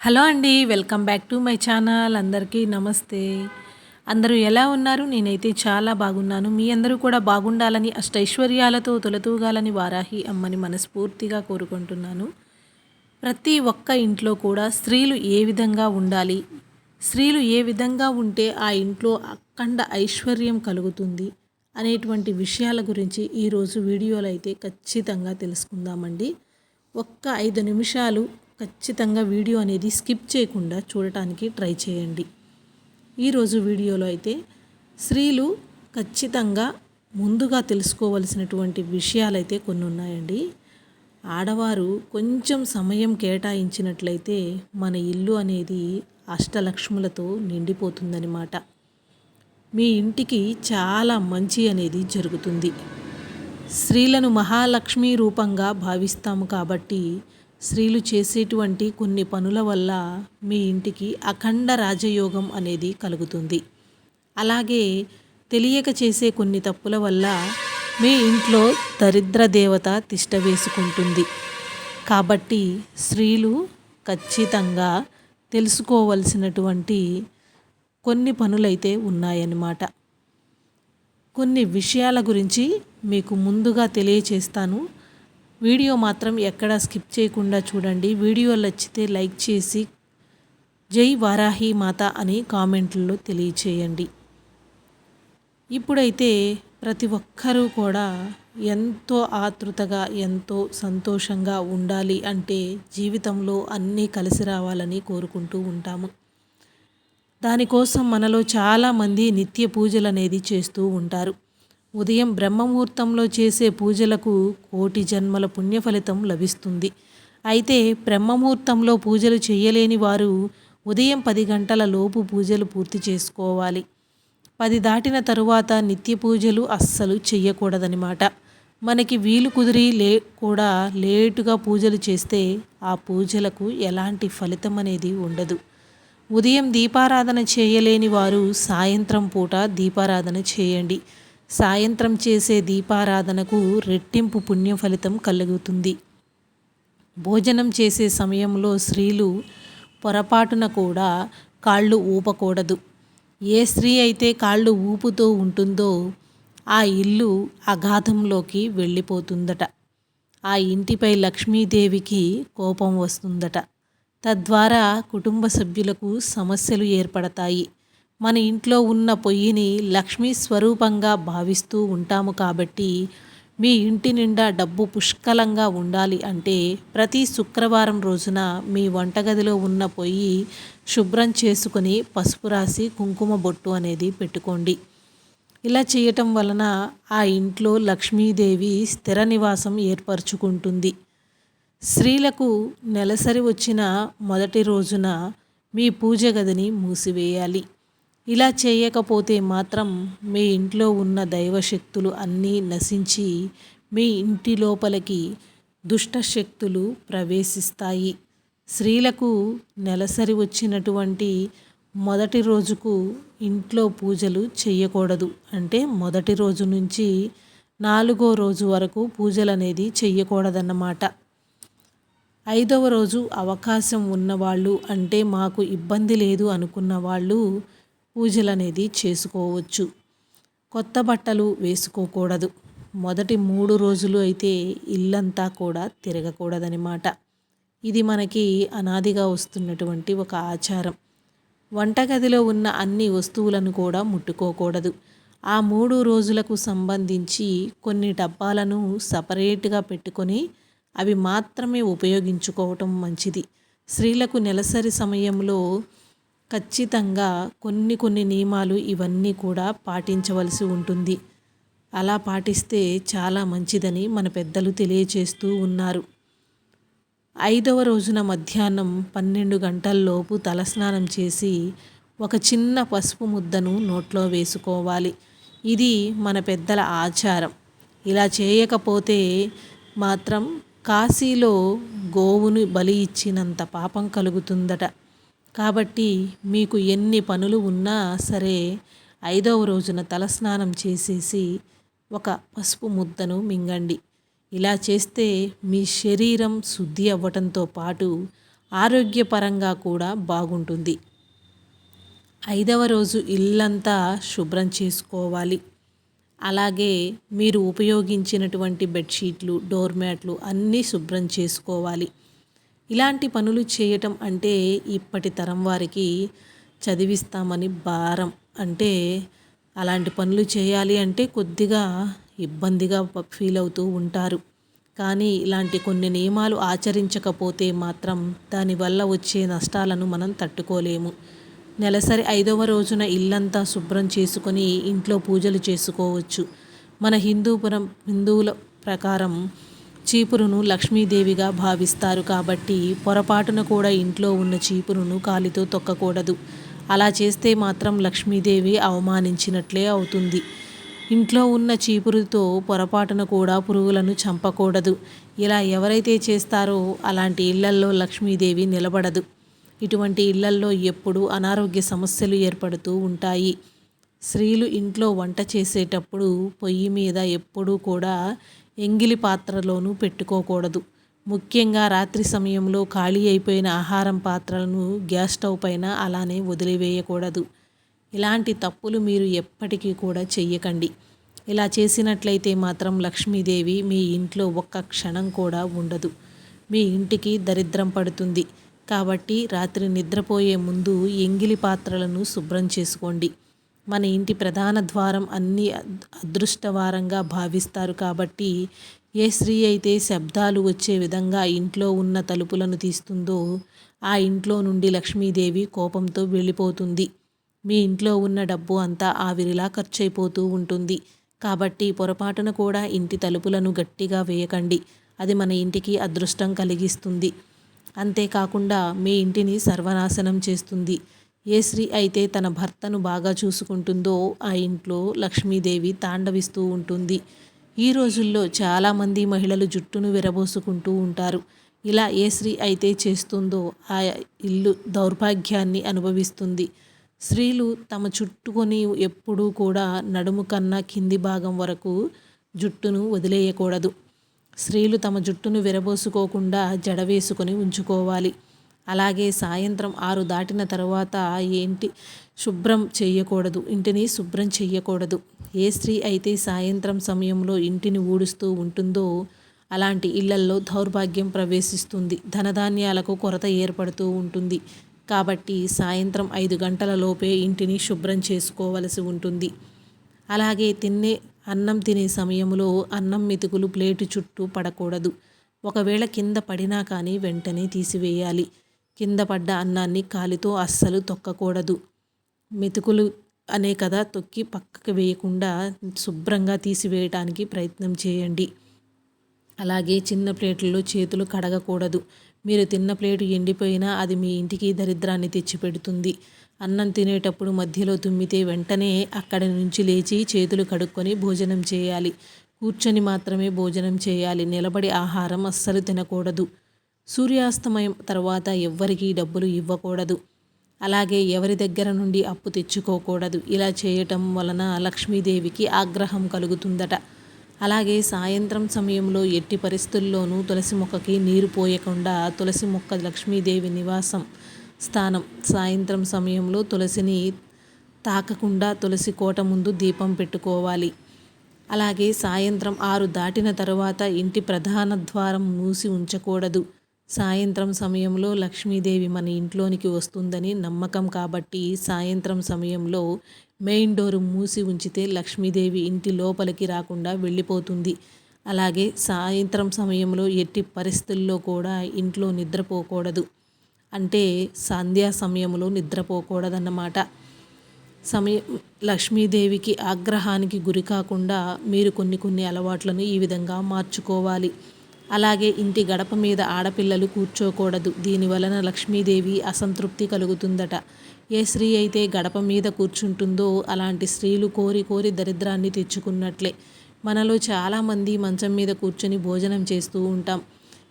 Hello అండి welcome back to my channel. అందరికీ నమస్తే. అందరూ ఎలా ఉన్నారు? నేనైతే చాలా బాగున్నాను. మీ అందరూ కూడా బాగుండాలని అష్టైశ్వర్యాలతో తొలతూగాలని వారాహి అమ్మని మనస్ఫూర్తిగా కోరుకుంటున్నాను. ప్రతి ఒక్క ఇంట్లో కూడా స్త్రీలు ఏ విధంగా ఉండాలి? స్త్రీలు ఏ విధంగా ఉంటే ఆ ఇంట్లో అఖండ ఐశ్వర్యం కలుగుతుంది? అనేటువంటి విషయాల గురించి ఈరోజు వీడియోలో అయితే ఖచ్చితంగా తెలుసుకుందామండి. ఒక్క ఐదు నిమిషాలు ఖచ్చితంగా వీడియో అనేది స్కిప్ చేయకుండా చూడటానికి ట్రై చేయండి. ఈరోజు వీడియోలో అయితే స్త్రీలు ఖచ్చితంగా ముందుగా తెలుసుకోవలసినటువంటి విషయాలైతే కొన్ని ఉన్నాయండి. ఆడవారు కొంచెం సమయం కేటాయించినట్లయితే మన ఇల్లు అనేది అష్టలక్ష్ములతో నిండిపోతుందనమాట మీ ఇంటికి చాలా మంచి అనేది జరుగుతుంది. స్త్రీలను మహాలక్ష్మి రూపంగా భావిస్తాము కాబట్టి స్త్రీలు చేసేటువంటి కొన్ని పనుల వల్ల మీ ఇంటికి అఖండ రాజయోగం అనేది కలుగుతుంది. అలాగే తెలియక చేసే కొన్ని తప్పుల వల్ల మీ ఇంట్లో దరిద్ర దేవత తిష్ట వేసుకుంటుంది. కాబట్టి స్త్రీలు ఖచ్చితంగా తెలుసుకోవలసినటువంటి కొన్ని పనులైతే ఉన్నాయన్నమాట. కొన్ని విషయాల గురించి మీకు ముందుగా తెలియచేస్తాను. వీడియో మాత్రం ఎక్కడా స్కిప్ చేయకుండా చూడండి. వీడియో నచ్చితే లైక్ చేసి జై వారాహి మాత అని కామెంట్లలో తెలియచేయండి. ఇప్పుడైతే ప్రతి ఒక్కరూ కూడా ఎంతో ఆతృతగా ఎంతో సంతోషంగా ఉండాలి అంటే జీవితంలో అన్నీ కలిసి రావాలని కోరుకుంటూ ఉంటాము. దానికోసం మనలో చాలామంది నిత్య పూజలు అనేది చేస్తూ ఉంటారు. ఉదయం బ్రహ్మముహూర్తంలో చేసే పూజలకు కోటి జన్మల పుణ్య ఫలితం లభిస్తుంది. అయితే బ్రహ్మముహూర్తంలో పూజలు చేయలేని వారు ఉదయం పది గంటల లోపు పూజలు పూర్తి చేసుకోవాలి. పది దాటిన తరువాత నిత్య పూజలు అస్సలు చెయ్యకూడదనమాట మనకి వీలు కుదిరి లే కూడా లేటుగా పూజలు చేస్తే ఆ పూజలకు ఎలాంటి ఫలితం అనేది ఉండదు. ఉదయం దీపారాధన చేయలేని వారు సాయంత్రం పూట దీపారాధన చేయండి. సాయంత్రం చేసే దీపారాధనకు రెట్టింపు పుణ్య ఫలితం కలుగుతుంది. భోజనం చేసే సమయంలో స్త్రీలు పొరపాటున కూడా కాళ్ళు ఊపకూడదు. ఏ స్త్రీ అయితే కాళ్ళు ఊపుతూ ఉంటుందో ఆ ఇల్లు అగాధంలోకి వెళ్ళిపోతుందట. ఆ ఇంటిపై లక్ష్మీదేవికి కోపం వస్తుందట. తద్వారా కుటుంబ సభ్యులకు సమస్యలు ఏర్పడతాయి. మన ఇంట్లో ఉన్న పొయ్యిని లక్ష్మీ స్వరూపంగా భావిస్తూ ఉంటాము కాబట్టి మీ ఇంటి నిండా డబ్బు పుష్కలంగా ఉండాలి అంటే ప్రతి శుక్రవారం రోజున మీ వంటగదిలో ఉన్న పొయ్యి శుభ్రం చేసుకొని పసుపు రాసి కుంకుమ బొట్టు అనేది పెట్టుకోండి. ఇలా చేయటం వలన ఆ ఇంట్లో లక్ష్మీదేవి స్థిర నివాసం ఏర్పరచుకుంటుంది. స్త్రీలకు నెలసరి వచ్చిన మొదటి రోజున మీ పూజ గదిని మూసివేయాలి. ఇలా చేయకపోతే మాత్రం మీ ఇంట్లో ఉన్న దైవశక్తులు అన్నీ నశించి మీ ఇంటి లోపలికి దుష్టశక్తులు ప్రవేశిస్తాయి. స్త్రీలకు నెలసరి వచ్చినటువంటి మొదటి రోజుకు ఇంట్లో పూజలు చేయకూడదు. అంటే మొదటి రోజు నుంచి నాలుగో రోజు వరకు పూజలు అనేది చెయ్యకూడదన్నమాట ఐదవ రోజు అవకాశం ఉన్నవాళ్ళు అంటే మాకు ఇబ్బంది లేదు అనుకున్న వాళ్ళు పూజలు అనేది చేసుకోవచ్చు. కొత్త బట్టలు వేసుకోకూడదు. మొదటి మూడు రోజులు అయితే ఇల్లంతా కూడా తిరగకూడదనమాట ఇది మనకి అనాదిగా వస్తున్నటువంటి ఒక ఆచారం. వంటగదిలో ఉన్న అన్ని వస్తువులను కూడా ముట్టుకోకూడదు. ఆ మూడు రోజులకు సంబంధించి కొన్ని డబ్బాలను సపరేట్గా పెట్టుకొని అవి మాత్రమే ఉపయోగించుకోవటం మంచిది. స్త్రీలకు నెలసరి సమయంలో ఖచ్చితంగా కొన్ని కొన్ని నియమాలు ఇవన్నీ కూడా పాటించవలసి ఉంటుంది. అలా పాటిస్తే చాలా మంచిదని మన పెద్దలు తెలియచేస్తూ ఉన్నారు. ఐదవ రోజున మధ్యాహ్నం పన్నెండు గంటల్లోపు తలస్నానం చేసి ఒక చిన్న పసుపు ముద్దను నోట్లో వేసుకోవాలి. ఇది మన పెద్దల ఆచారం. ఇలా చేయకపోతే మాత్రం కాశీలో గోవును బలి ఇచ్చినంత పాపం కలుగుతుందట. కాబట్టి మీకు ఎన్ని పనులు ఉన్నా సరే ఐదవ రోజున తలస్నానం చేసేసి ఒక పసుపు ముద్దను మింగండి. ఇలా చేస్తే మీ శరీరం శుద్ధి అవ్వటంతో పాటు ఆరోగ్యపరంగా కూడా బాగుంటుంది. ఐదవ రోజు ఇల్లంతా శుభ్రం చేసుకోవాలి. అలాగే మీరు ఉపయోగించినటువంటి బెడ్షీట్లు డోర్ మ్యాట్లు అన్నీ శుభ్రం చేసుకోవాలి. ఇలాంటి పనులు చేయటం అంటే ఇప్పటి తరం వారికి చదివిస్తామని భారం. అంటే అలాంటి పనులు చేయాలి అంటే కొద్దిగా ఇబ్బందిగా ఫీల్ అవుతూ ఉంటారు. కానీ ఇలాంటి కొన్ని నియమాలు ఆచరించకపోతే మాత్రం దానివల్ల వచ్చే నష్టాలను మనం తట్టుకోలేము. నెలసరి ఐదవ రోజున ఇల్లంతా శుభ్రం చేసుకొని ఇంట్లో పూజలు చేసుకోవచ్చు. మన హిందూపురం హిందువుల ప్రకారం చీపురును లక్ష్మీదేవిగా భావిస్తారు కాబట్టి పొరపాటున కూడా ఇంట్లో ఉన్న చీపురును కాలితో తొక్కకూడదు. అలా చేస్తే మాత్రం లక్ష్మీదేవి అవమానించినట్లే అవుతుంది. ఇంట్లో ఉన్న చీపురుతో పొరపాటున కూడా పురుగులను చంపకూడదు. ఇలా ఎవరైతే చేస్తారో అలాంటి ఇళ్ళల్లో లక్ష్మీదేవి నిలబడదు. ఇటువంటి ఇళ్ళల్లో ఎప్పుడూ అనారోగ్య సమస్యలు ఏర్పడుతూ ఉంటాయి. స్త్రీలు ఇంట్లో వంట చేసేటప్పుడు పొయ్యి మీద ఎప్పుడూ కూడా ఎంగిలి పాత్రలోనూ పెట్టుకోకూడదు. ముఖ్యంగా రాత్రి సమయంలో ఖాళీ అయిపోయిన ఆహారం పాత్రలను గ్యాస్ స్టవ్ పైన అలానే వదిలివేయకూడదు. ఇలాంటి తప్పులు మీరు ఎప్పటికీ కూడా చెయ్యకండి. ఇలా చేసినట్లయితే మాత్రం లక్ష్మీదేవి మీ ఇంట్లో ఒక్క క్షణం కూడా ఉండదు. మీ ఇంటికి దరిద్రం పడుతుంది. కాబట్టి రాత్రి నిద్రపోయే ముందు ఎంగిలి పాత్రలను శుభ్రం చేసుకోండి. మన ఇంటి ప్రధాన ద్వారం అన్ని అదృష్టవారంగా భావిస్తారు కాబట్టి ఏ స్త్రీ అయితే శబ్దాలు వచ్చే విధంగా ఇంట్లో ఉన్న తలుపులను తీస్తుందో ఆ ఇంట్లో నుండి లక్ష్మీదేవి కోపంతో వెళ్ళిపోతుంది. మీ ఇంట్లో ఉన్న డబ్బు అంతా ఆవిరిలా ఖర్చయిపోతూ ఉంటుంది. కాబట్టి పొరపాటున కూడా ఇంటి తలుపులను గట్టిగా వేయకండి. అది మన ఇంటికి అదృష్టం కలిగిస్తుంది. అంతేకాకుండా మీ ఇంటిని సర్వనాశనం చేస్తుంది. ఏ స్త్రీ అయితే తన భర్తను బాగా చూసుకుంటుందో ఆ ఇంట్లో లక్ష్మీదేవి తాండవిస్తూ ఉంటుంది. ఈ రోజుల్లో చాలామంది మహిళలు జుట్టును విరబోసుకుంటూ ఉంటారు. ఇలా ఏ స్త్రీ అయితే చేస్తుందో ఆ ఇల్లు దౌర్భాగ్యాన్ని అనుభవిస్తుంది. స్త్రీలు తమ చుట్టుకొని ఎప్పుడూ కూడా నడుము కన్నా కింది భాగం వరకు జుట్టును వదిలేయకూడదు. స్త్రీలు తమ జుట్టును విరబోసుకోకుండా జడ వేసుకొని ఉంచుకోవాలి. అలాగే సాయంత్రం ఆరు దాటిన తర్వాత ఏంటి? శుభ్రం చేయకూడదు. ఇంటిని శుభ్రం చేయకూడదు. ఏ స్త్రీ అయితే సాయంత్రం సమయంలో ఇంటిని ఊడుస్తూ ఉంటుందో అలాంటి ఇళ్ళల్లో దౌర్భాగ్యం ప్రవేశిస్తుంది. ధనధాన్యాలకు కొరత ఏర్పడుతూ ఉంటుంది. కాబట్టి సాయంత్రం ఐదు గంటల లోపే ఇంటిని శుభ్రం చేసుకోవలసి ఉంటుంది. అలాగే తినే అన్నం తినే సమయంలో అన్నం మెతుకులు ప్లేటు చుట్టూ పడకూడదు. ఒకవేళ కింద పడినా కానీ వెంటనే తీసివేయాలి. కింద పడ్డ అన్నాన్ని కాలితో అస్సలు తొక్కకూడదు. మెతుకులు అనే కదా తొక్కి పక్కకు వేయకుండా శుభ్రంగా తీసివేయటానికి ప్రయత్నం చేయండి. అలాగే చిన్న ప్లేట్లలో చేతులు కడగకూడదు. మీరు తిన్న ప్లేటు ఎండిపోయినా అది మీ ఇంటికి దరిద్రాన్ని తెచ్చిపెడుతుంది. అన్నం తినేటప్పుడు మధ్యలో తుమ్మితే వెంటనే అక్కడి నుంచి లేచి చేతులు కడుక్కొని భోజనం చేయాలి. కూర్చొని మాత్రమే భోజనం చేయాలి. నిలబడి ఆహారం అస్సలు తినకూడదు. సూర్యాస్తమయం తర్వాత ఎవ్వరికీ డబ్బులు ఇవ్వకూడదు. అలాగే ఎవరి దగ్గర నుండి అప్పు తెచ్చుకోకూడదు. ఇలా చేయటం వలన లక్ష్మీదేవికి ఆగ్రహం కలుగుతుందట. అలాగే సాయంత్రం సమయంలో ఎట్టి పరిస్థితుల్లోనూ తులసి మొక్కకి నీరు పోయకుండా తులసి మొక్క లక్ష్మీదేవి నివాసం స్థానం. సాయంత్రం సమయంలో తులసిని తాకకుండా తులసి కోట ముందు దీపం పెట్టుకోవాలి. అలాగే సాయంత్రం ఆరు దాటిన తర్వాత ఇంటి ప్రధాన ద్వారం మూసి ఉంచకూడదు. సాయంత్రం సమయంలో లక్ష్మీదేవి మన ఇంట్లోనికి వస్తుందని నమ్మకం కాబట్టి సాయంత్రం సమయంలో మెయిన్ డోర్ మూసి ఉంచితే లక్ష్మీదేవి ఇంటి లోపలికి రాకుండా వెళ్ళిపోతుంది. అలాగే సాయంత్రం సమయంలో ఎట్టి పరిస్థితుల్లో కూడా ఇంట్లో నిద్రపోకూడదు. అంటే సంధ్యా సమయంలో నిద్రపోకూడదన్నమాట. సమయం లక్ష్మీదేవికి ఆగ్రహానికి గురి కాకుండా మీరు కొన్ని కొన్ని అలవాట్లను ఈ విధంగా మార్చుకోవాలి. అలాగే ఇంటి గడప మీద ఆడపిల్లలు కూర్చోకూడదు. దీని వలన లక్ష్మీదేవి అసంతృప్తి కలుగుతుందట. ఏ స్త్రీ అయితే గడప మీద కూర్చుంటుందో అలాంటి స్త్రీలు కోరి కోరి దరిద్రాన్ని తెచ్చుకున్నట్లే. మనలో చాలామంది మంచం మీద కూర్చొని భోజనం చేస్తూ ఉంటాం.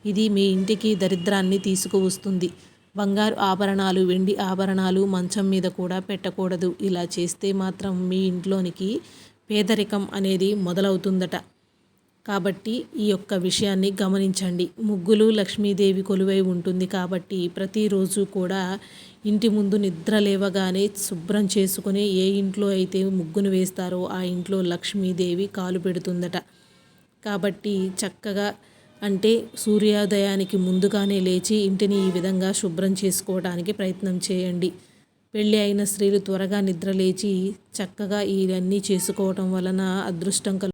ఇది మీ ఇంటికి దరిద్రాన్ని తీసుకువస్తుంది. బంగారు ఆభరణాలు వెండి ఆభరణాలు మంచం మీద కూడా పెట్టకూడదు. ఇలా చేస్తే మాత్రం మీ ఇంట్లోనికి పేదరికం అనేది మొదలవుతుందట. కాబట్టి ఈ యొక్క విషయాన్ని గమనించండి. ముగ్గులు లక్ష్మీదేవి కొలువై ఉంటుంది కాబట్టి ప్రతిరోజు కూడా ఇంటి ముందు నిద్ర లేవగానే శుభ్రం చేసుకుని ఏ ఇంట్లో అయితే ముగ్గును వేస్తారో ఆ ఇంట్లో లక్ష్మీదేవి కాలు పెడుతుందట. కాబట్టి చక్కగా అంటే సూర్యోదయానికి ముందుగానే లేచి ఇంటిని ఈ విధంగా శుభ్రం చేసుకోవడానికి ప్రయత్నం చేయండి. పెళ్ళి అయిన స్త్రీలు త్వరగా నిద్ర లేచి చక్కగా ఇవన్నీ చేసుకోవటం వలన అదృష్టం కలు